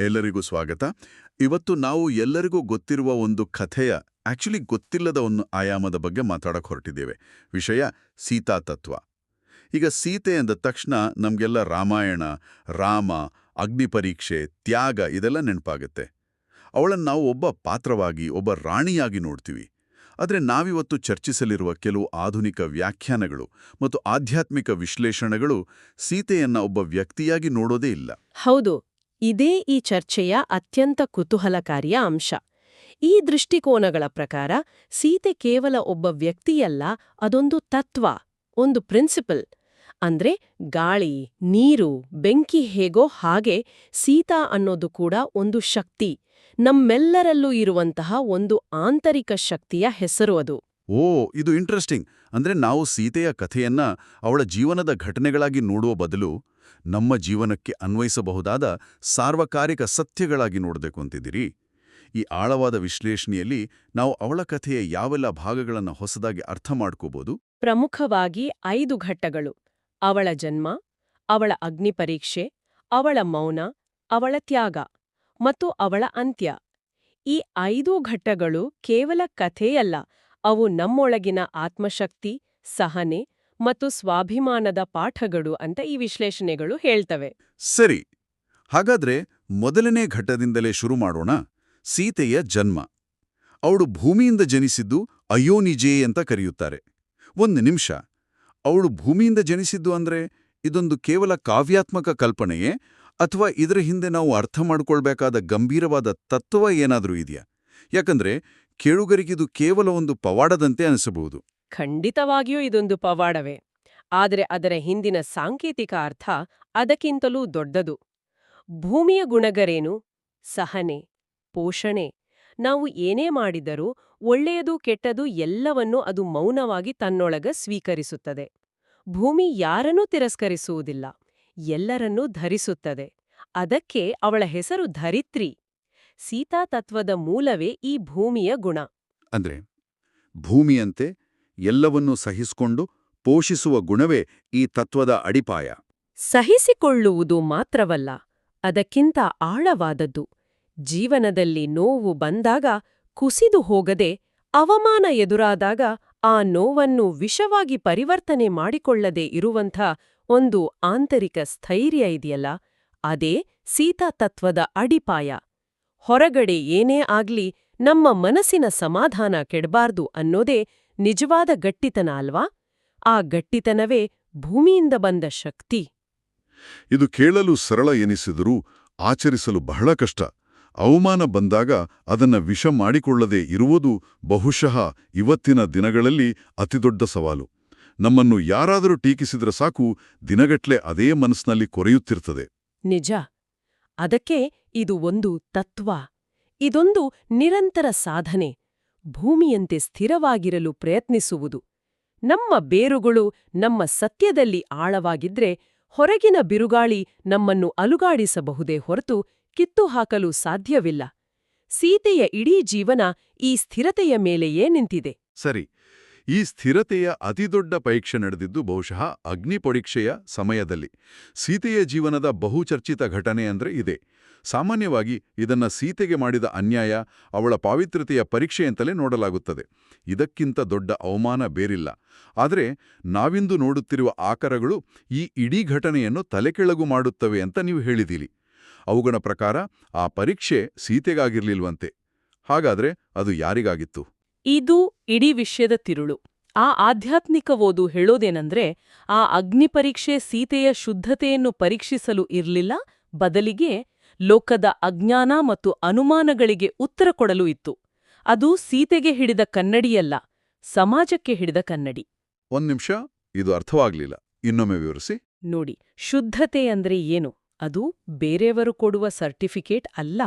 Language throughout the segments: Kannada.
ಎಲ್ಲರಿಗೂ ಸ್ವಾಗತ. ಇವತ್ತು ನಾವು ಎಲ್ಲರಿಗೂ ಗೊತ್ತಿರುವ ಒಂದು ಕಥೆಯ ಆಕ್ಚುಲಿ ಗೊತ್ತಿಲ್ಲದ ಒಂದು ಆಯಾಮದ ಬಗ್ಗೆ ಮಾತಾಡಕ್ಕೆ ಹೊರಟಿದ್ದೇವೆ. ವಿಷಯ ಸೀತಾ ತತ್ವ. ಈಗ ಸೀತೆ ಅಂದ ತಕ್ಷಣ ನಮಗೆಲ್ಲ ರಾಮಾಯಣ, ರಾಮ ಅಗ್ನಿಪರೀಕ್ಷೆ ತ್ಯಾಗ ಇದೆಲ್ಲ ನೆನಪಾಗುತ್ತೆ. ಅವಳನ್ನು ನಾವು ಒಬ್ಬ ಪಾತ್ರವಾಗಿ, ಒಬ್ಬ ರಾಣಿಯಾಗಿ ನೋಡ್ತೀವಿ. ಆದರೆ ನಾವಿವತ್ತು ಚರ್ಚಿಸಲಿರುವ ಕೆಲವು ಆಧುನಿಕ ವ್ಯಾಖ್ಯಾನಗಳು ಮತ್ತು ಆಧ್ಯಾತ್ಮಿಕ ವಿಶ್ಲೇಷಣೆಗಳು ಸೀತೆಯನ್ನ ಒಬ್ಬ ವ್ಯಕ್ತಿಯಾಗಿ ನೋಡೋದೇ ಇಲ್ಲ. ಹೌದು. ಇದೇ ಈ ಚರ್ಚೆಯ ಅತ್ಯಂತ ಕುತೂಹಲಕಾರಿಯ ಅಂಶ. ಈ ದೃಷ್ಟಿಕೋನಗಳ ಪ್ರಕಾರ, ಸೀತೆ ಕೇವಲ ಒಬ್ಬ ವ್ಯಕ್ತಿಯಲ್ಲ, ಅದೊಂದು ತತ್ವ, ಒಂದು ಪ್ರಿನ್ಸಿಪಲ್. ಅಂದ್ರೆ ಗಾಳಿ, ನೀರು, ಬೆಂಕಿ ಹೇಗೋ ಹಾಗೆ ಸೀತಾ ಅನ್ನೋದು ಕೂಡ ಒಂದು ಶಕ್ತಿ. ನಮ್ಮೆಲ್ಲರಲ್ಲೂ ಇರುವಂತಹ ಒಂದು ಆಂತರಿಕ ಶಕ್ತಿಯ ಹೆಸರು ಅದು. ಓ, ಇದು ಇಂಟ್ರೆಸ್ಟಿಂಗ್. ಅಂದ್ರೆ ನಾವು ಸೀತೆಯ ಕಥೆಯನ್ನ ಅವಳ ಜೀವನದ ಘಟನೆಗಳಾಗಿ ನೋಡುವ ಬದಲು ನಮ್ಮ ಜೀವನಕ್ಕೆ ಅನ್ವಯಿಸಬಹುದಾದ ಸಾರ್ವಕಾಲಿಕ ಸತ್ಯಗಳಾಗಿ ನೋಡಬೇಕು ಅಂತಿದ್ದೀರಿ. ಈ ಆಳವಾದ ವಿಶ್ಲೇಷಣೆಯಲ್ಲಿ ನಾವು ಅವಳ ಕಥೆಯ ಯಾವೆಲ್ಲ ಭಾಗಗಳನ್ನು ಹೊಸದಾಗಿ ಅರ್ಥ ಮಾಡ್ಕೋಬಹುದು ಪ್ರಮುಖವಾಗಿ ಐದು ಘಟ್ಟಗಳು. ಅವಳ ಜನ್ಮ, ಅವಳ ಅಗ್ನಿಪರೀಕ್ಷೆ ಅವಳ ಮೌನ, ಅವಳ ತ್ಯಾಗ ಮತ್ತು ಅವಳ ಅಂತ್ಯ. ಈ ಐದೂ ಘಟ್ಟಗಳು ಕೇವಲ ಕಥೆಯಲ್ಲ ಅವು ನಮ್ಮೊಳಗಿನ ಆತ್ಮಶಕ್ತಿ, ಸಹನೆ ಮತ್ತು ಸ್ವಾಭಿಮಾನದ ಪಾಠಗಳು ಅಂತ ಈ ವಿಶ್ಲೇಷಣೆಗಳು ಹೇಳ್ತವೆ. ಸರಿ, ಹಾಗಾದ್ರೆ ಮೊದಲನೇ ಘಟ್ಟದಿಂದಲೇ ಶುರು ಮಾಡೋಣ, ಸೀತೆಯ ಜನ್ಮ. ಅವಳು ಭೂಮಿಯಿಂದ ಜನಿಸಿದ್ದು ಅಯೋನಿಜೆ ಅಂತ ಕರೆಯುತ್ತಾರೆ. ಒಂದು ನಿಮಿಷ, ಅವಳು ಭೂಮಿಯಿಂದ ಜನಿಸಿದ್ದು ಅಂದ್ರೆ ಇದೊಂದು ಕೇವಲ ಕಾವ್ಯಾತ್ಮಕ ಕಲ್ಪನೆಯೇ ಅಥವಾ ಇದರ ಹಿಂದೆ ನಾವು ಅರ್ಥ ಮಾಡ್ಕೊಳ್ಬೇಕಾದ ಗಂಭೀರವಾದ ತತ್ವ ಏನಾದರೂ ಇದೆಯಾ? ಯಾಕಂದ್ರೆ ಕೇಳುಗರಿಗಿದು ಕೇವಲ ಒಂದು ಪವಾಡದಂತೆ ಅನಿಸಬಹುದು. ಖಂಡಿತವಾಗಿಯೂ ಇದೊಂದು ಪವಾಡವೇ. ಆದರೆ ಅದರ ಹಿಂದಿನ ಸಾಂಕೇತಿಕ ಅರ್ಥ ಅದಕ್ಕಿಂತಲೂ ದೊಡ್ಡದು. ಭೂಮಿಯ ಗುಣಗರೇನು? ಸಹನೆ, ಪೋಷಣೆ. ನಾವು ಏನೇ ಮಾಡಿದರೂ ಒಳ್ಳೆಯದು ಕೆಟ್ಟದು ಎಲ್ಲವನ್ನೂ ಅದು ಮೌನವಾಗಿ ತನ್ನೊಳಗ ಸ್ವೀಕರಿಸುತ್ತದೆ. ಭೂಮಿ ಯಾರನ್ನೂ ತಿರಸ್ಕರಿಸುವುದಿಲ್ಲ, ಎಲ್ಲರನ್ನೂ ಧರಿಸುತ್ತದೆ. ಅದಕ್ಕೆ ಅವಳ ಹೆಸರು ಧರಿತ್ರಿ. ಸೀತಾ ತತ್ವದ ಮೂಲವೇ ಈ ಭೂಮಿಯ ಗುಣ. ಅಂದ್ರೆ ಭೂಮಿಯಂತೆ ಎಲ್ಲವನ್ನೂ ಸಹಿಸಿಕೊಂಡು ಪೋಷಿಸುವ ಗುಣವೇ ಈ ತತ್ವದ ಅಡಿಪಾಯ. ಸಹಿಸಿಕೊಳ್ಳುವುದು ಮಾತ್ರವಲ್ಲ ಅದಕ್ಕಿಂತ ಆಳವಾದದ್ದು. ಜೀವನದಲ್ಲಿ ನೋವು ಬಂದಾಗ ಕುಸಿದು ಹೋಗದೆ ಅವಮಾನ ಎದುರಾದಾಗ ಆ ನೋವನ್ನು ವಿಷವಾಗಿ ಪರಿವರ್ತನೆ ಮಾಡಿಕೊಳ್ಳದೆ ಇರುವಂಥ ಒಂದು ಆಂತರಿಕ ಸ್ಥೈರ್ಯ ಇದೆಯಲ್ಲ ಅದೇ ಸೀತಾತತ್ವದ ಅಡಿಪಾಯ. ಹೊರಗಡೆ ಏನೇ ಆಗ್ಲಿ ನಮ್ಮ ಮನಸ್ಸಿನ ಸಮಾಧಾನ ಕೆಡಬಾರ್ದು ಅನ್ನೋದೇ ನಿಜವಾದ ಗಟ್ಟಿತನ ಅಲ್ವಾ? ಆ ಗಟ್ಟಿತನವೇ ಭೂಮಿಯಿಂದ ಬಂದ ಶಕ್ತಿ. ಇದು ಕೇಳಲು ಸರಳ ಎನಿಸಿದರೂ ಆಚರಿಸಲು ಬಹಳ ಕಷ್ಟ. ಅವಮಾನ ಬಂದಾಗ ಅದನ್ನ ವಿಷ ಮಾಡಿಕೊಳ್ಳದೆ ಇರುವುದು ಬಹುಶಃ ಇವತ್ತಿನ ದಿನಗಳಲ್ಲಿ ಅತಿದೊಡ್ಡ ಸವಾಲು. ನಮ್ಮನ್ನು ಯಾರಾದರೂ ಟೀಕಿಸಿದ್ರೆ ಸಾಕು ದಿನಗಟ್ಲೆ ಅದೇ ಮನಸ್ಸಿನಲ್ಲಿ ಕೊರೆಯುತ್ತಿರ್ತದೆ. ನಿಜ. ಅದಕ್ಕೆ ಇದು ಒಂದು ತತ್ವ. ಇದೊಂದು ನಿರಂತರ ಸಾಧನೆ. ಭೂಮಿಯಂತೆ ಸ್ಥಿರವಾಗಿರಲು ಪ್ರಯತ್ನಿಸುವುದು. ನಮ್ಮ ಬೇರುಗಳು ನಮ್ಮ ಸತ್ಯದಲ್ಲಿ ಆಳವಾಗಿದ್ರೆ ಹೊರಗಿನ ಬಿರುಗಾಳಿ ನಮ್ಮನ್ನು ಅಲುಗಾಡಿಸಬಹುದೇ ಹೊರತು ಕಿತ್ತು ಹಾಕಲು ಸಾಧ್ಯವಿಲ್ಲ. ಸೀತೆಯ ಇಡೀ ಜೀವನ ಈ ಸ್ಥಿರತೆಯ ಮೇಲೆಯೇ ನಿಂತಿದೆ. ಸರಿ. ಈ ಸ್ಥಿರತೆಯ ಅತಿದೊಡ್ಡ ಪರೀಕ್ಷೆ ನಡೆದಿದ್ದು ಬಹುಶಃ ಅಗ್ನಿ ಪರೀಕ್ಷೆಯ ಸಮಯದಲ್ಲಿ. ಸೀತೆಯ ಜೀವನದ ಬಹುಚರ್ಚಿತ ಘಟನೆ ಅಂದ್ರೆ ಇದೆ. ಸಾಮಾನ್ಯವಾಗಿ ಇದನ್ನ ಸೀತೆಗೆ ಮಾಡಿದ ಅನ್ಯಾಯ ಅವಳ ಪಾವಿತ್ರ್ಯತೆಯ ಪರೀಕ್ಷೆಯಂತಲೇ ನೋಡಲಾಗುತ್ತದೆ. ಇದಕ್ಕಿಂತ ದೊಡ್ಡ ಅವಮಾನ ಬೇರಿಲ್ಲ. ಆದರೆ ನಾವಿಂದು ನೋಡುತ್ತಿರುವ ಆಕರಗಳು ಈ ಇಡೀ ಘಟನೆಯನ್ನು ತಲೆಕೆಳಗು ಮಾಡುತ್ತವೆ ಅಂತ ನೀವು ಹೇಳಿದ್ದೀರಿ. ಅವುಗಳ ಪ್ರಕಾರ ಆ ಪರೀಕ್ಷೆ ಸೀತೆಗಾಗಿರ್ಲಿಲ್ವಂತೆ. ಹಾಗಾದ್ರೆ ಅದು ಯಾರಿಗಾಗಿತ್ತು? ಇದು ಇಡೀ ವಿಷಯದ ತಿರುಳು. ಆ ಆಧ್ಯಾತ್ಮಿಕ ಓದು ಹೇಳೋದೇನೆಂದ್ರೆ ಆ ಅಗ್ನಿಪರೀಕ್ಷೆ ಸೀತೆಯ ಶುದ್ಧತೆಯನ್ನು ಪರೀಕ್ಷಿಸಲು ಇರ್ಲಿಲ್ಲ ಬದಲಿಗೆ ಲೋಕದ ಅಜ್ಞಾನ ಮತ್ತು ಅನುಮಾನಗಳಿಗೆ ಉತ್ತರ ಕೊಡಲು ಇತ್ತು. ಅದು ಸೀತೆಗೆ ಹಿಡಿದ ಕನ್ನಡಿಯಲ್ಲ ಸಮಾಜಕ್ಕೆ ಹಿಡಿದ ಕನ್ನಡಿ. ಒಂದ್ ನಿಮಿಷ ಇದು ಅರ್ಥವಾಗ್ಲಿಲ್ಲ. ಇನ್ನೊಮ್ಮೆ ವಿವರಿಸಿ. ನೋಡಿ ಶುದ್ಧತೆ ಅಂದ್ರೆ ಏನು? ಅದು ಬೇರೆಯವರು ಕೊಡುವ ಸರ್ಟಿಫಿಕೇಟ್ ಅಲ್ಲ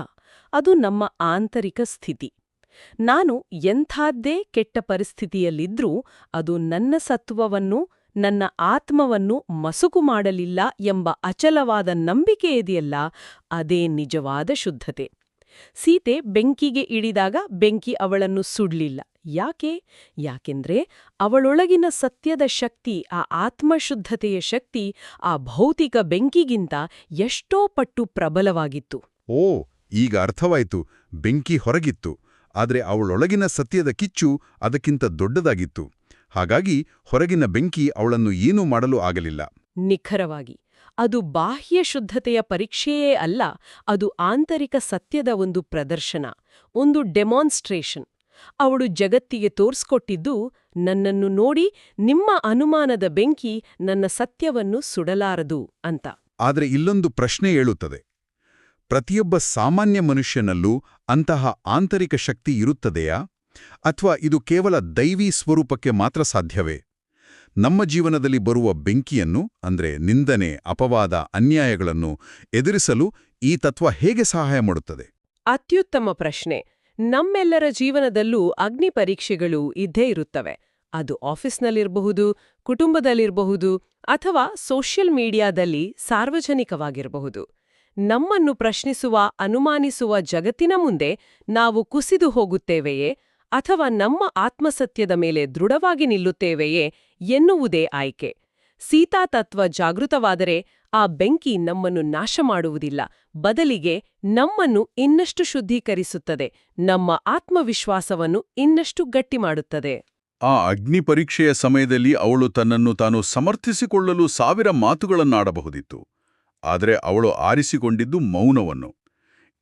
ಅದು ನಮ್ಮ ಆಂತರಿಕ ಸ್ಥಿತಿ. ನಾನು ಎಂಥಾದ್ದೇ ಕೆಟ್ಟ ಪರಿಸ್ಥಿತಿಯಲ್ಲಿದ್ರೂ ಅದು ನನ್ನ ಸತ್ವವನ್ನು ನನ್ನ ಆತ್ಮವನ್ನು ಮಸುಕು ಮಾಡಲಿಲ್ಲ ಎಂಬ ಅಚಲವಾದ ನಂಬಿಕೆ ಇದೆಯಲ್ಲ, ಅದೇ ನಿಜವಾದ ಶುದ್ಧತೆ. ಸೀತೆ ಬೆಂಕಿಗೆ ಇಳಿದಾಗ ಬೆಂಕಿ ಅವಳನ್ನು ಸುಡ್ಲಿಲ್ಲ. ಯಾಕೆ? ಯಾಕೆಂದ್ರೆ ಅವಳೊಳಗಿನ ಸತ್ಯದ ಶಕ್ತಿ, ಆ ಆತ್ಮಶುದ್ಧತೆಯ ಶಕ್ತಿ, ಆ ಭೌತಿಕ ಬೆಂಕಿಗಿಂತ ಎಷ್ಟೋ ಪಟ್ಟು ಪ್ರಬಲವಾಗಿತ್ತು. ಓ, ಈಗ ಅರ್ಥವಾಯಿತು. ಬೆಂಕಿ ಹೊರಗಿತ್ತು. ಆದರೆ ಅವಳೊಳಗಿನ ಸತ್ಯದ ಕಿಚ್ಚು ಅದಕ್ಕಿಂತ ದೊಡ್ಡದಾಗಿತ್ತು. ಹಾಗಾಗಿ ಹೊರಗಿನ ಬೆಂಕಿ ಅವಳನ್ನು ಏನೂ ಮಾಡಲು ಆಗಲಿಲ್ಲ. ನಿಖರವಾಗಿ ಅದು ಬಾಹ್ಯ ಶುದ್ಧತೆಯ ಪರೀಕ್ಷೆಯೇ ಅಲ್ಲ ಅದು ಆಂತರಿಕ ಸತ್ಯದ ಒಂದು ಪ್ರದರ್ಶನ ಒಂದು ಡೆಮಾನ್ಸ್ಟ್ರೇಷನ್. ಅವಳು ಜಗತ್ತಿಗೆ ತೋರ್ಸ್ಕೊಟ್ಟಿದ್ದು ನನ್ನನ್ನು ನೋಡಿ ನಿಮ್ಮ ಅನುಮಾನದ ಬೆಂಕಿ ನನ್ನ ಸತ್ಯವನ್ನು ಸುಡಲಾರದು ಅಂತ. ಆದರೆ ಇಲ್ಲೊಂದು ಪ್ರಶ್ನೆ ಏಳುತ್ತದೆ. ಪ್ರತಿಯೊಬ್ಬ ಸಾಮಾನ್ಯ ಮನುಷ್ಯನಲ್ಲೂ ಅಂತಹ ಆಂತರಿಕ ಶಕ್ತಿ ಇರುತ್ತದೆಯಾ? ಅಥವಾ ಇದು ಕೇವಲ ದೈವೀ ಸ್ವರೂಪಕ್ಕೆ ಮಾತ್ರ ಸಾಧ್ಯವೇ? ನಮ್ಮ ಜೀವನದಲ್ಲಿ ಬರುವ ಬೆಂಕಿಯನ್ನು, ಅಂದ್ರೆ ನಿಂದನೆ, ಅಪವಾದ, ಅನ್ಯಾಯಗಳನ್ನು ಎದುರಿಸಲು ಈ ತತ್ವ ಹೇಗೆ ಸಹಾಯ ಮಾಡುತ್ತದೆ? ಅತ್ಯುತ್ತಮ ಪ್ರಶ್ನೆ. ನಮ್ಮೆಲ್ಲರ ಜೀವನದಲ್ಲೂ ಅಗ್ನಿ ಪರೀಕ್ಷೆಗಳು ಇದ್ದೇ ಇರುತ್ತವೆ. ಅದು ಆಫೀಸ್ನಲ್ಲಿರಬಹುದು, ಕುಟುಂಬದಲ್ಲಿರಬಹುದು, ಅಥವಾ ಸೋಷಿಯಲ್ ಮೀಡಿಯಾದಲ್ಲಿ ಸಾರ್ವಜನಿಕವಾಗಿರಬಹುದು. ನಮ್ಮನ್ನು ಪ್ರಶ್ನಿಸುವ, ಅನುಮಾನಿಸುವ ಜಗತ್ತಿನ ಮುಂದೆ ನಾವು ಕುಸಿದು ಹೋಗುತ್ತೇವೆಯೇ? ಅಥವಾ ನಮ್ಮ ಆತ್ಮಸತ್ಯದ ಮೇಲೆ ದೃಢವಾಗಿ ನಿಲ್ಲುತ್ತೇವೆಯೇ ಎನ್ನುವುದೇ ಆಯ್ಕೆ. ಸೀತಾ ತತ್ವ ಜಾಗೃತವಾದರೆ ಆ ಬೆಂಕಿ ನಮ್ಮನ್ನು ನಾಶ ಮಾಡುವುದಿಲ್ಲ. ಬದಲಿಗೆ ನಮ್ಮನ್ನು ಇನ್ನಷ್ಟು ಶುದ್ಧೀಕರಿಸುತ್ತದೆ. ನಮ್ಮ ಆತ್ಮವಿಶ್ವಾಸವನ್ನು ಇನ್ನಷ್ಟು ಗಟ್ಟಿ ಮಾಡುತ್ತದೆ. ಆ ಅಗ್ನಿ ಪರೀಕ್ಷೆಯ ಸಮಯದಲ್ಲಿ ಅವಳು ತನ್ನನ್ನು ತಾನು ಸಮರ್ಥಿಸಿಕೊಳ್ಳಲು ಸಾವಿರ ಮಾತುಗಳನ್ನಾಡಬಹುದಿತ್ತು. ಆದರೆ ಅವಳು ಆರಿಸಿಕೊಂಡಿದ್ದು ಮೌನವನ್ನು.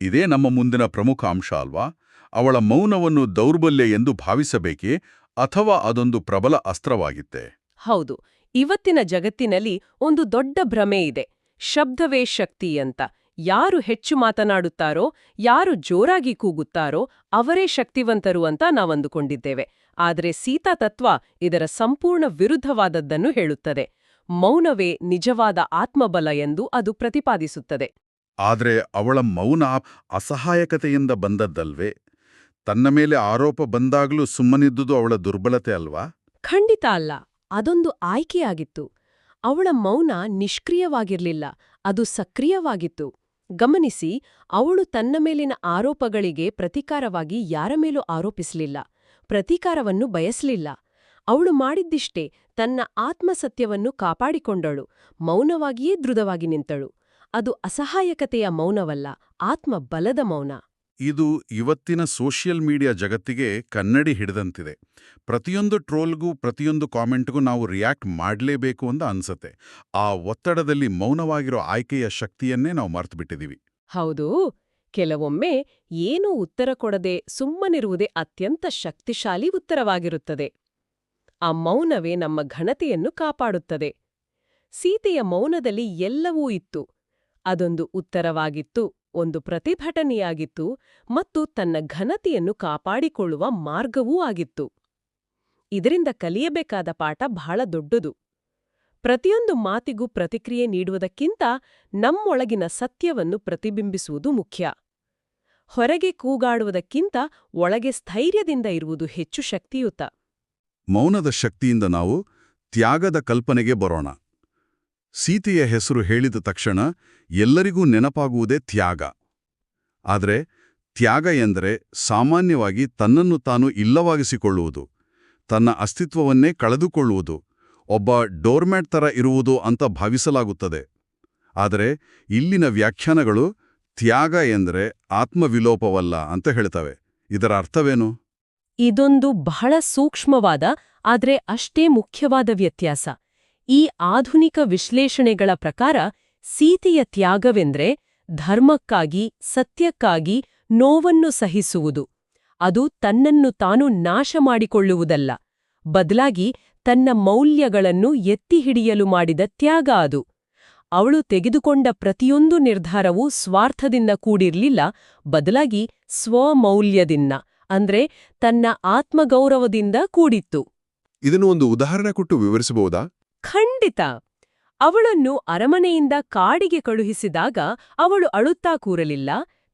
ಇದೇ ನಮ್ಮ ಮುಂದಿನ ಪ್ರಮುಖ ಅಂಶ ಅಲ್ವಾ? ಅವಳ ಮೌನವನ್ನು ದೌರ್ಬಲ್ಯ ಎಂದು ಭಾವಿಸಬೇಕೇ ಅಥವಾ ಅದೊಂದು ಪ್ರಬಲ ಅಸ್ತ್ರವಾಗಿತ್ತೆ? ಹೌದು, ಇವತ್ತಿನ ಜಗತ್ತಿನಲ್ಲಿ ಒಂದು ದೊಡ್ಡ ಭ್ರಮೆ ಇದೆ. ಶಬ್ದವೇ ಶಕ್ತಿ ಅಂತ. ಯಾರು ಹೆಚ್ಚು ಮಾತನಾಡುತ್ತಾರೋ, ಯಾರು ಜೋರಾಗಿ ಕೂಗುತ್ತಾರೋ, ಅವರೇ ಶಕ್ತಿವಂತರು ಅಂತ ನಾವಂದುಕೊಂಡಿದ್ದೇವೆ. ಆದರೆ ಸೀತಾ ತತ್ವ ಇದರ ಸಂಪೂರ್ಣ ವಿರುದ್ಧವಾದದ್ದನ್ನು ಹೇಳುತ್ತದೆ. ಮೌನವೇ ನಿಜವಾದ ಆತ್ಮಬಲ ಎಂದು ಅದು ಪ್ರತಿಪಾದಿಸುತ್ತದೆ. ಆದರೆ ಅವಳ ಮೌನ ಅಸಹಾಯಕತೆಯಿಂದ ಬಂದದ್ದಲ್ವೇ? ತನ್ನ ಮೇಲೆ ಆರೋಪ ಬಂದಾಗಲೂ ಸುಮ್ಮನಿದ್ದುದು ಅವಳ ದುರ್ಬಲತೆ ಅಲ್ವಾ? ಖಂಡಿತ ಅಲ್ಲ. ಅದೊಂದು ಆಯ್ಕೆಯಾಗಿತ್ತು. ಅವಳ ಮೌನ ನಿಷ್ಕ್ರಿಯವಾಗಿರಲಿಲ್ಲ. ಅದು ಸಕ್ರಿಯವಾಗಿತ್ತು. ಗಮನಿಸಿ ಅವಳು ತನ್ನ ಮೇಲಿನ ಆರೋಪಗಳಿಗೆ ಪ್ರತಿಕಾರವಾಗಿ ಯಾರ ಮೇಲೂ ಆರೋಪಿಸಲಿಲ್ಲ. ಪ್ರತೀಕಾರವನ್ನು ಬಯಸಲಿಲ್ಲ. ಅವಳು ಮಾಡಿದ್ದಿಷ್ಟೇ. ತನ್ನ ಆತ್ಮಸತ್ಯವನ್ನು ಕಾಪಾಡಿಕೊಂಡಳು ಮೌನವಾಗಿಯೇ ದೃಢವಾಗಿ ನಿಂತಳು. ಅದು ಅಸಹಾಯಕತೆಯ ಮೌನವಲ್ಲ ಆತ್ಮಬಲದ ಮೌನ. ಇದು ಇವತ್ತಿನ ಸೋಷಿಯಲ್ ಮೀಡಿಯಾ ಜಗತ್ತಿಗೆ ಕನ್ನಡಿ ಹಿಡಿದಂತಿದೆ. ಪ್ರತಿಯೊಂದು ಟ್ರೋಲ್ಗೂ ಪ್ರತಿಯೊಂದು ಕಾಮೆಂಟ್ಗೂ ನಾವು ರಿಯಾಕ್ಟ್ ಮಾಡಲೇಬೇಕು ಅಂತ ಅನ್ಸತ್ತೆ. ಆ ಒತ್ತಡದಲ್ಲಿ ಮೌನವಾಗಿರೋ ಆಯ್ಕೆಯ ಶಕ್ತಿಯನ್ನೇ ನಾವು ಮರ್ತುಬಿಟ್ಟಿದೀವಿ. ಹೌದು ಕೆಲವೊಮ್ಮೆ ಏನೂ ಉತ್ತರ ಕೊಡದೆ ಸುಮ್ಮನಿರುವುದೇ ಅತ್ಯಂತ ಶಕ್ತಿಶಾಲಿ ಉತ್ತರವಾಗಿರುತ್ತದೆ. ಆ ಮೌನವೇ ನಮ್ಮ ಘನತೆಯನ್ನು ಕಾಪಾಡುತ್ತದೆ. ಸೀತೆಯ ಮೌನದಲ್ಲಿ ಎಲ್ಲವೂ ಇತ್ತು. ಅದೊಂದು ಉತ್ತರವಾಗಿತ್ತು, ಒಂದು ಪ್ರತಿಭಟನೆಯಾಗಿತ್ತು ಮತ್ತು ತನ್ನ ಘನತೆಯನ್ನು ಕಾಪಾಡಿಕೊಳ್ಳುವ ಮಾರ್ಗವೂ ಆಗಿತ್ತು. ಇದರಿಂದ ಕಲಿಯಬೇಕಾದ ಪಾಠ ಬಹಳ ದೊಡ್ಡದು. ಪ್ರತಿಯೊಂದು ಮಾತಿಗೂ ಪ್ರತಿಕ್ರಿಯೆ ನೀಡುವುದಕ್ಕಿಂತ ನಮ್ಮೊಳಗಿನ ಸತ್ಯವನ್ನು ಪ್ರತಿಬಿಂಬಿಸುವುದು ಮುಖ್ಯ. ಹೊರಗೆ ಕೂಗಾಡುವುದಕ್ಕಿಂತ ಒಳಗೆ ಸ್ಥೈರ್ಯದಿಂದ ಇರುವುದು ಹೆಚ್ಚು ಶಕ್ತಿಯುತ. ಮೌನದ ಶಕ್ತಿಯಿಂದ ನಾವು ತ್ಯಾಗದ ಕಲ್ಪನೆಗೆ ಬರೋಣ. ಸೀತೆಯ ಹೆಸರು ಹೇಳಿದ ತಕ್ಷಣ ಎಲ್ಲರಿಗೂ ನೆನಪಾಗುವುದೇ ತ್ಯಾಗ. ಆದರೆ ತ್ಯಾಗ ಎಂದರೆ ಸಾಮಾನ್ಯವಾಗಿ ತನ್ನನ್ನು ತಾನು ಇಲ್ಲವಾಗಿಸಿಕೊಳ್ಳುವುದು, ತನ್ನ ಅಸ್ತಿತ್ವವನ್ನೇ ಕಳೆದುಕೊಳ್ಳುವುದು, ಒಬ್ಬ ಡೋರ್ಮ್ಯಾಟ್ ತರ ಇರುವುದು ಅಂತ ಭಾವಿಸಲಾಗುತ್ತದೆ. ಆದರೆ ಇಲ್ಲಿನ ವ್ಯಾಖ್ಯಾನಗಳು ತ್ಯಾಗ ಎಂದರೆ ಆತ್ಮವಿಲೋಪವಲ್ಲ ಅಂತ ಹೇಳ್ತವೆ. ಇದರ ಅರ್ಥವೇನು? ಇದೊಂದು ಬಹಳ ಸೂಕ್ಷ್ಮವಾದ, ಆದರೆ ಅಷ್ಟೇ ಮುಖ್ಯವಾದ ವ್ಯತ್ಯಾಸ. ಈ ಆಧುನಿಕ ವಿಶ್ಲೇಷಣೆಗಳ ಪ್ರಕಾರ ಸೀತೆಯ ತ್ಯಾಗವೆಂದರೆ ಧರ್ಮಕ್ಕಾಗಿ, ಸತ್ಯಕ್ಕಾಗಿ ನೋವನ್ನು ಸಹಿಸುವುದು. ಅದು ತನ್ನನ್ನು ತಾನು ನಾಶ ಮಾಡಿಕೊಳ್ಳುವುದಲ್ಲ. ಬದಲಾಗಿ ತನ್ನ ಮೌಲ್ಯಗಳನ್ನು ಎತ್ತಿ ಹಿಡಿಯಲು ಮಾಡಿದ ತ್ಯಾಗ ಅದು. ಅವಳು ತೆಗೆದುಕೊಂಡ ಪ್ರತಿಯೊಂದು ನಿರ್ಧಾರವೂ ಸ್ವಾರ್ಥದಿಂದ ಕೂಡಿರ್ಲಿಲ್ಲ, ಬದಲಾಗಿ ಸ್ವಮೌಲ್ಯದಿಂದ. ಅಂದ್ರೆ ತನ್ನ ಆತ್ಮಗೌರವದಿಂದ ಕೂಡಿತ್ತು. ಇದನ್ನು ಒಂದು ಉದಾಹರಣೆ ಕೊಟ್ಟು ವಿವರಿಸಬಹುದಾ? ಖಂಡಿತ. ಅವಳನ್ನು ಅರಮನೆಯಿಂದ ಕಾಡಿಗೆ ಕಳುಹಿಸಿದಾಗ ಅವಳು ಅಳುತ್ತಾ ಕೂರಲಿಲ್ಲ.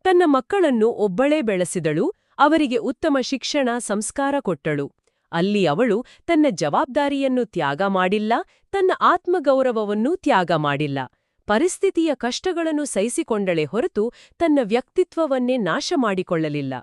ತನ್ನ ಮಕ್ಕಳನ್ನು ಒಬ್ಬಳೇ ಬೆಳೆಸಿದಳು. ಅವರಿಗೆ ಉತ್ತಮ ಶಿಕ್ಷಣ ಸಂಸ್ಕಾರ ಕೊಟ್ಟಳು. ಅಲ್ಲಿ ಅವಳು ತನ್ನ ಜವಾಬ್ದಾರಿಯನ್ನು ತ್ಯಾಗ ಮಾಡಿಲ್ಲ ತನ್ನ ಆತ್ಮಗೌರವವನ್ನು ತ್ಯಾಗ ಮಾಡಿಲ್ಲ. ಪರಿಸ್ಥಿತಿಯ ಕಷ್ಟಗಳನ್ನು ಸಹಿಸಿಕೊಂಡಳೆ ಹೊರತು ತನ್ನ ವ್ಯಕ್ತಿತ್ವವನ್ನೇ ನಾಶ ಮಾಡಿಕೊಳ್ಳಲಿಲ್ಲ.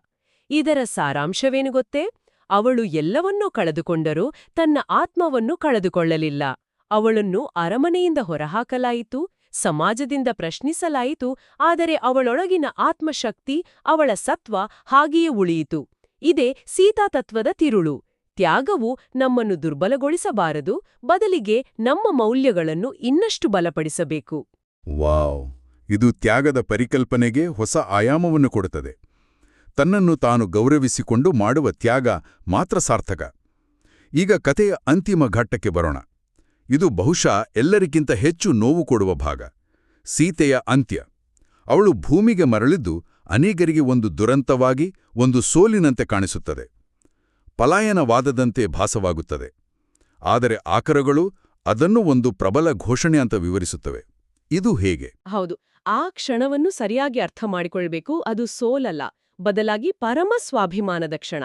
ಇದರ ಸಾರಾಂಶವೇನು ಗೊತ್ತೇ? ಅವಳು ಎಲ್ಲವನ್ನೂ ಕಳೆದುಕೊಂಡರೂ ತನ್ನ ಆತ್ಮವನ್ನು ಕಳೆದುಕೊಳ್ಳಲಿಲ್ಲ. ಅವಳನ್ನು ಅರಮನೆಯಿಂದ ಹೊರಹಾಕಲಾಯಿತು, ಸಮಾಜದಿಂದ ಪ್ರಶ್ನಿಸಲಾಯಿತು, ಆದರೆ ಅವಳೊಳಗಿನ ಆತ್ಮಶಕ್ತಿ, ಅವಳ ಸತ್ವ ಹಾಗೆಯೇ ಉಳಿಯಿತು. ಇದೇ ಸೀತಾತತ್ವದ ತಿರುಳು. ತ್ಯಾಗವು ನಮ್ಮನ್ನು ದುರ್ಬಲಗೊಳಿಸಬಾರದು, ಬದಲಿಗೆ ನಮ್ಮ ಮೌಲ್ಯಗಳನ್ನು ಇನ್ನಷ್ಟು ಬಲಪಡಿಸಬೇಕು. ವಾವ್! ಇದು ತ್ಯಾಗದ ಪರಿಕಲ್ಪನೆಗೆ ಹೊಸ ಆಯಾಮವನ್ನು ಕೊಡುತ್ತದೆ. ತನ್ನನ್ನು ತಾನು ಗೌರವಿಸಿಕೊಂಡು ಮಾಡುವ ತ್ಯಾಗ ಮಾತ್ರ ಸಾರ್ಥಕ. ಈಗ ಕಥೆಯ ಅಂತಿಮ ಘಟ್ಟಕ್ಕೆ ಬರೋಣ. ಇದು ಬಹುಶಃ ಎಲ್ಲರಿಗಿಂತ ಹೆಚ್ಚು ನೋವು ಕೊಡುವ ಭಾಗ. ಸೀತೆಯ ಅಂತ್ಯ. ಅವಳು ಭೂಮಿಗೆ ಮರಳಿದ್ದು ಅನೇಕರಿಗೆ ಒಂದು ದುರಂತವಾಗಿ, ಒಂದು ಸೋಲಿನಂತೆ ಕಾಣಿಸುತ್ತದೆ. ಪಲಾಯನವಾದದಂತೆ ಭಾಸವಾಗುತ್ತದೆ. ಆದರೆ ಆಕರಗಳು ಅದನ್ನು ಒಂದು ಪ್ರಬಲ ಘೋಷಣೆ ಅಂತ ವಿವರಿಸುತ್ತವೆ. ಇದು ಹೇಗೆ? ಹೌದು. ಆ ಕ್ಷಣವನ್ನು ಸರಿಯಾಗಿ ಅರ್ಥ ಮಾಡಿಕೊಳ್ಬೇಕು. ಅದು ಸೋಲಲ್ಲ. ಬದಲಾಗಿ ಪರಮ ಸ್ವಾಭಿಮಾನದ ಕ್ಷಣ.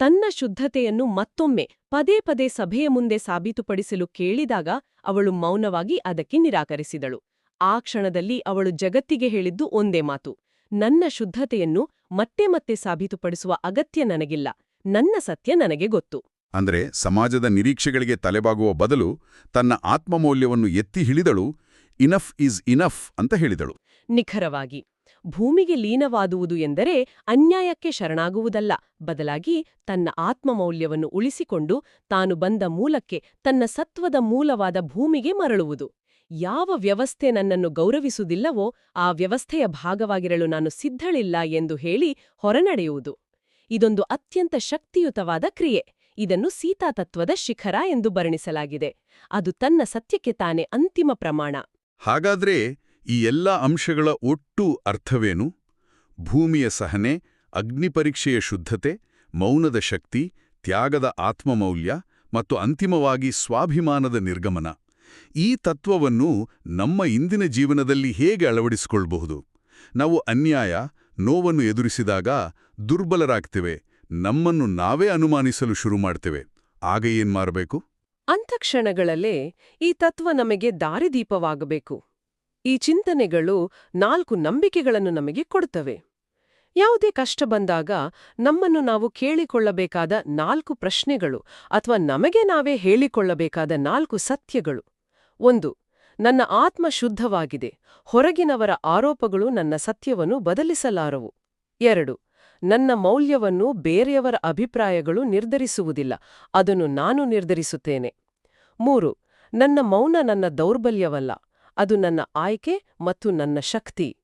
ತನ್ನ ಶುದ್ಧತೆಯನ್ನು ಮತ್ತೊಮ್ಮೆ ಪದೇ ಪದೇ ಸಭೆಯ ಮುಂದೆ ಸಾಬೀತುಪಡಿಸಲು ಕೇಳಿದಾಗ ಅವಳು ಮೌನವಾಗಿ ಅದಕ್ಕೆ ನಿರಾಕರಿಸಿದಳು. ಆ ಕ್ಷಣದಲ್ಲಿ ಅವಳು ಜಗತ್ತಿಗೆ ಹೇಳಿದ್ದು ಒಂದೇ ಮಾತು. ನನ್ನ ಶುದ್ಧತೆಯನ್ನು ಮತ್ತೆ ಮತ್ತೆ ಸಾಬೀತುಪಡಿಸುವ ಅಗತ್ಯ ನನಗಿಲ್ಲ. ನನ್ನ ಸತ್ಯ ನನಗೆ ಗೊತ್ತು. ಅಂದ್ರೆ ಸಮಾಜದ ನಿರೀಕ್ಷೆಗಳಿಗೆ ತಲೆಬಾಗುವ ಬದಲು ತನ್ನ ಆತ್ಮಮೌಲ್ಯವನ್ನು ಎತ್ತಿ ಹಿಡಿದಳು ಇನಫ್ ಈಸ್ ಇನಫ್ ಅಂತ ಹೇಳಿದಳು. ನಿಖರವಾಗಿ. ಭೂಮಿಗೆ ಲೀನವಾದುವುದು ಎಂದರೆ ಅನ್ಯಾಯಕ್ಕೆ ಶರಣಾಗುವುದಲ್ಲ. ಬದಲಾಗಿ ತನ್ನ ಆತ್ಮಮೌಲ್ಯವನ್ನು ಉಳಿಸಿಕೊಂಡು ತಾನು ಬಂದ ಮೂಲಕ್ಕೆ ತನ್ನ ಸತ್ವದ ಮೂಲವಾದ ಭೂಮಿಗೆ ಮರಳುವುದು. ಯಾವ ವ್ಯವಸ್ಥೆ ನನ್ನನ್ನು ಗೌರವಿಸುವುದಿಲ್ಲವೋ ಆ ವ್ಯವಸ್ಥೆಯ ಭಾಗವಾಗಿರಲು ನಾನು ಸಿದ್ಧಳಿಲ್ಲ ಎಂದು ಹೇಳಿ ಹೊರನಡೆಯುವುದು. ಇದೊಂದು ಅತ್ಯಂತ ಶಕ್ತಿಯುತವಾದ ಕ್ರಿಯೆ. ಇದನ್ನು ಸೀತಾತತ್ವದ ಶಿಖರ ಎಂದು ವರ್ಣಿಸಲಾಗಿದೆ ಅದು ತನ್ನ ಸತ್ಯಕ್ಕೆ ತಾನೇ ಅಂತಿಮ ಪ್ರಮಾಣ. ಹಾಗಾದ್ರೆ ಈ ಎಲ್ಲ ಅಂಶಗಳ ಒಟ್ಟು ಅರ್ಥವೇನು? ಭೂಮಿಯ ಸಹನೆ ಅಗ್ನಿಪರೀಕ್ಷೆಯ ಶುದ್ಧತೆ, ಮೌನದ ಶಕ್ತಿ, ತ್ಯಾಗದ ಆತ್ಮಮೌಲ್ಯ ಮತ್ತು ಅಂತಿಮವಾಗಿ ಸ್ವಾಭಿಮಾನದ ನಿರ್ಗಮನ. ಈ ತತ್ವವನ್ನು ನಮ್ಮ ಇಂದಿನ ಜೀವನದಲ್ಲಿ ಹೇಗೆ ಅಳವಡಿಸಿಕೊಳ್ಳಬಹುದು? ನಾವು ಅನ್ಯಾಯ, ನೋವನ್ನು ಎದುರಿಸಿದಾಗ ದುರ್ಬಲರಾಗ್ತೇವೆ, ನಮ್ಮನ್ನು ನಾವೇ ಅನುಮಾನಿಸಲು ಶುರು ಮಾಡ್ತೇವೆ. ಆಗ ಏನ್ ಮಾಡಬೇಕು ಅಂತಕ್ಷಣಗಳಲ್ಲೇ ಈ ತತ್ವ ನಮಗೆ ದಾರಿದೀಪವಾಗಬೇಕು. ಈ ಚಿಂತನೆಗಳು ನಾಲ್ಕು ನಂಬಿಕೆಗಳನ್ನು ನಮಗೆ ಕೊಡುತ್ತವೆ ಯಾವುದೇ ಕಷ್ಟ ಬಂದಾಗ ನಮ್ಮನ್ನು ನಾವು ಕೇಳಿಕೊಳ್ಳಬೇಕಾದ ನಾಲ್ಕು ಪ್ರಶ್ನೆಗಳು ಅಥವಾ ನಮಗೆ ನಾವೇ ಹೇಳಿಕೊಳ್ಳಬೇಕಾದ ನಾಲ್ಕು ಸತ್ಯಗಳು. ಒಂದು, ನನ್ನ ಆತ್ಮ ಶುದ್ಧವಾಗಿದೆ. ಹೊರಗಿನವರ ಆರೋಪಗಳು ನನ್ನ ಸತ್ಯವನ್ನು ಬದಲಿಸಲಾರವು. ಎರಡು, ನನ್ನ ಮೌಲ್ಯವನ್ನು ಬೇರೆಯವರ ಅಭಿಪ್ರಾಯಗಳು ನಿರ್ಧರಿಸುವುದಿಲ್ಲ. ಅದನ್ನು ನಾನು ನಿರ್ಧರಿಸುತ್ತೇನೆ. ಮೂರು, ನನ್ನ ಮೌನ ನನ್ನ ದೌರ್ಬಲ್ಯವಲ್ಲ. ಅದು ನನ್ನ ಆಯ್ಕೆ ಮತ್ತು ನನ್ನ ಶಕ್ತಿ.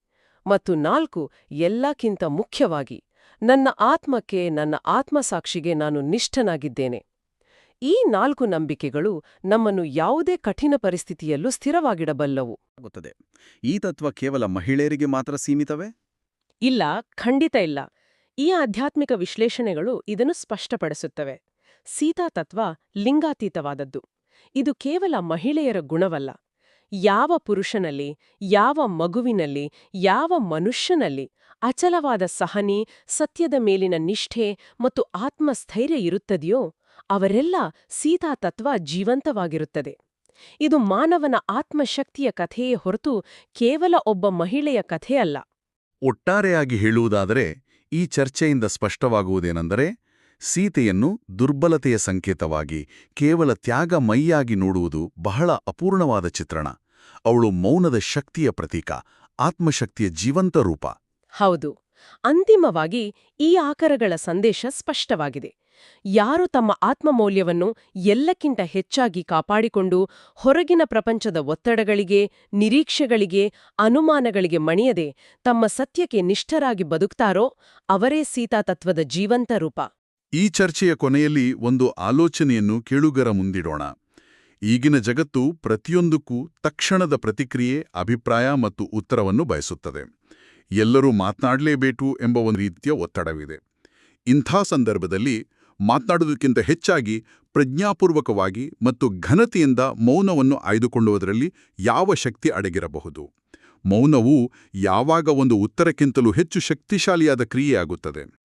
ಮತ್ತು ನಾಲ್ಕು ಎಲ್ಲಕ್ಕಿಂತ ಮುಖ್ಯವಾಗಿ ನನ್ನ ಆತ್ಮಕ್ಕೆ ನನ್ನ ಆತ್ಮಸಾಕ್ಷಿಗೆ ನಾನು ನಿಷ್ಠನಾಗಿದ್ದೇನೆ. ಈ ನಾಲ್ಕು ನಂಬಿಕೆಗಳು ನಮ್ಮನ್ನು ಯಾವುದೇ ಕಠಿಣ ಪರಿಸ್ಥಿತಿಯಲ್ಲೂ ಸ್ಥಿರವಾಗಿಡಬಲ್ಲವು. ಆಗುತ್ತದೆ. ಈ ತತ್ವ ಕೇವಲ ಮಹಿಳೆಯರಿಗೆ ಮಾತ್ರ ಸೀಮಿತವೇ? ಇಲ್ಲ ಖಂಡಿತ ಇಲ್ಲ. ಈ ಆಧ್ಯಾತ್ಮಿಕ ವಿಶ್ಲೇಷಣೆಗಳು ಇದನ್ನು ಸ್ಪಷ್ಟಪಡಿಸುತ್ತವೆ. ಸೀತಾತತ್ವ ಲಿಂಗಾತೀತವಾದದ್ದು. ಇದು ಕೇವಲ ಮಹಿಳೆಯರ ಗುಣವಲ್ಲ. ಯಾವ ಪುರುಷನಲ್ಲಿ, ಯಾವ ಮಗುವಿನಲ್ಲಿ, ಯಾವ ಮನುಷ್ಯನಲ್ಲಿ ಅಚಲವಾದ ಸಹನೆ, ಸತ್ಯದ ಮೇಲಿನ ನಿಷ್ಠೆ ಮತ್ತು ಆತ್ಮಸ್ಥೈರ್ಯ ಇರುತ್ತದೆಯೋ, ಅವರೆಲ್ಲ ಸೀತಾತತ್ವ ಜೀವಂತವಾಗಿರುತ್ತದೆ. ಇದು ಮಾನವನ ಆತ್ಮಶಕ್ತಿಯ ಕಥೆಯೇ ಹೊರತು ಕೇವಲ ಒಬ್ಬ ಮಹಿಳೆಯ ಕಥೆಯಲ್ಲ. ಒಟ್ಟಾರೆಯಾಗಿ ಹೇಳುವುದಾದರೆ, ಈ ಚರ್ಚೆಯಿಂದ ಸ್ಪಷ್ಟವಾಗುವುದೇನೆಂದರೆ ಸೀತೆಯನ್ನು ದುರ್ಬಲತೆಯ ಸಂಕೇತವಾಗಿ, ಕೇವಲ ತ್ಯಾಗ ಮೈಯಾಗಿ ನೋಡುವುದು ಬಹಳ ಅಪೂರ್ಣವಾದ ಚಿತ್ರಣ. ಅವಳು ಮೌನದ ಶಕ್ತಿಯ ಪ್ರತೀಕ, ಆತ್ಮಶಕ್ತಿಯ ಜೀವಂತ ರೂಪ. ಹೌದು. ಅಂತಿಮವಾಗಿ ಈ ಆಕರಗಳ ಸಂದೇಶ ಸ್ಪಷ್ಟವಾಗಿದೆ. ಯಾರು ತಮ್ಮ ಆತ್ಮಮೌಲ್ಯವನ್ನು ಎಲ್ಲಕ್ಕಿಂತ ಹೆಚ್ಚಾಗಿ ಕಾಪಾಡಿಕೊಂಡು ಹೊರಗಿನ ಪ್ರಪಂಚದ ಒತ್ತಡಗಳಿಗೆ, ನಿರೀಕ್ಷೆಗಳಿಗೆ, ಅನುಮಾನಗಳಿಗೆ ಮಣಿಯದೆ ತಮ್ಮ ಸತ್ಯಕ್ಕೆ ನಿಷ್ಠರಾಗಿ ಬದುಕ್ತಾರೋ, ಅವರೇ ಸೀತಾತತ್ವದ ಜೀವಂತ ರೂಪ. ಈ ಚರ್ಚೆಯ ಕೊನೆಯಲ್ಲಿ ಒಂದು ಆಲೋಚನೆಯನ್ನು ಕೇಳುಗರ ಮುಂದಿಡೋಣ. ಈಗಿನ ಜಗತ್ತು ಪ್ರತಿಯೊಂದಕ್ಕೂ ತಕ್ಷಣದ ಪ್ರತಿಕ್ರಿಯೆ, ಅಭಿಪ್ರಾಯ ಮತ್ತು ಉತ್ತರವನ್ನು ಬಯಸುತ್ತದೆ. ಎಲ್ಲರೂ ಮಾತನಾಡಲೇಬೇಕು ಎಂಬ ಒಂದು ರೀತಿಯ ಒತ್ತಡವಿದೆ. ಇಂಥ ಸಂದರ್ಭದಲ್ಲಿ ಮಾತನಾಡುವುದಕ್ಕಿಂತ ಹೆಚ್ಚಾಗಿ ಪ್ರಜ್ಞಾಪೂರ್ವಕವಾಗಿ ಮತ್ತು ಘನತೆಯಿಂದ ಮೌನವನ್ನು ಆಯ್ದುಕೊಳ್ಳುವುದರಲ್ಲಿ ಯಾವ ಶಕ್ತಿ ಅಡಗಿರಬಹುದು? ಮೌನವು ಯಾವಾಗ ಒಂದು ಉತ್ತರಕ್ಕಿಂತಲೂ ಹೆಚ್ಚು ಶಕ್ತಿಶಾಲಿಯಾದ ಕ್ರಿಯೆಯಾಗುತ್ತದೆ?